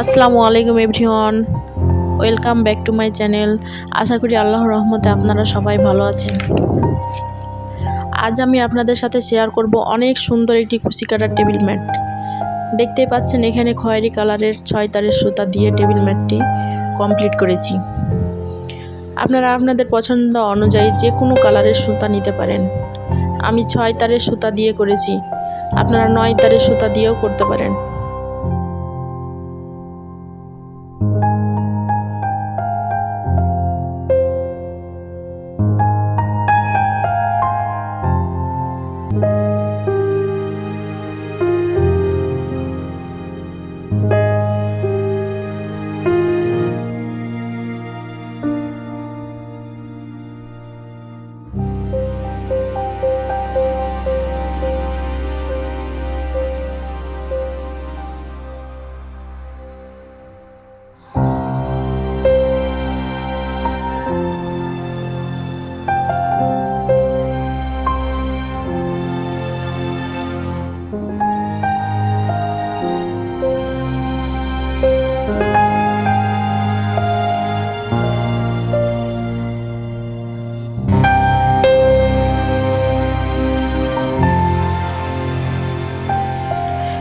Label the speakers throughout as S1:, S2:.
S1: আসসালামু আলাইকুম everyone. Welcome back to my channel. আশা করি আল্লাহর রহমতে আপনারা সবাই ভালো আছেন। আজ আমি আপনাদের সাথে শেয়ার করব অনেক সুন্দর একটি কুচি কাটার টেবিল ম্যাট। দেখতেই পাচ্ছেন এখানে খয়েরি কালারের ছয় তারের সুতা দিয়ে টেবিল ম্যাটটি কমপ্লিট করেছি। আপনারা আপনাদের পছন্দ অনুযায়ী যে কোনো কালারের সুতা নিতে পারেন। আমি ছয় তারের সুতা দিয়ে করেছি। আপনারা নয় তারের সুতা দিয়েও করতে পারেন।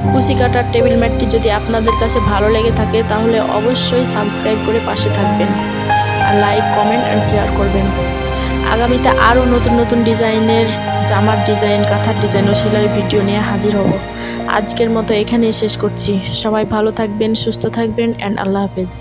S1: কুচি কাটার টেবিল ম্যাটটি যদি আপনাদের কাছে ভালো লেগে থাকে, তাহলে অবশ্যই সাবস্ক্রাইব করে পাশে থাকবেন আর লাইক, কমেন্ট অ্যান্ড শেয়ার করবেন। আগামীতে আরও নতুন নতুন ডিজাইনের, জামার ডিজাইন, কাঁথার ডিজাইন ও সেলাই ভিডিও নিয়ে হাজির হব। আজকের মতো এখানেই শেষ করছি। সবাই ভালো থাকবেন, সুস্থ থাকবেন অ্যান্ড আল্লাহ হাফেজ।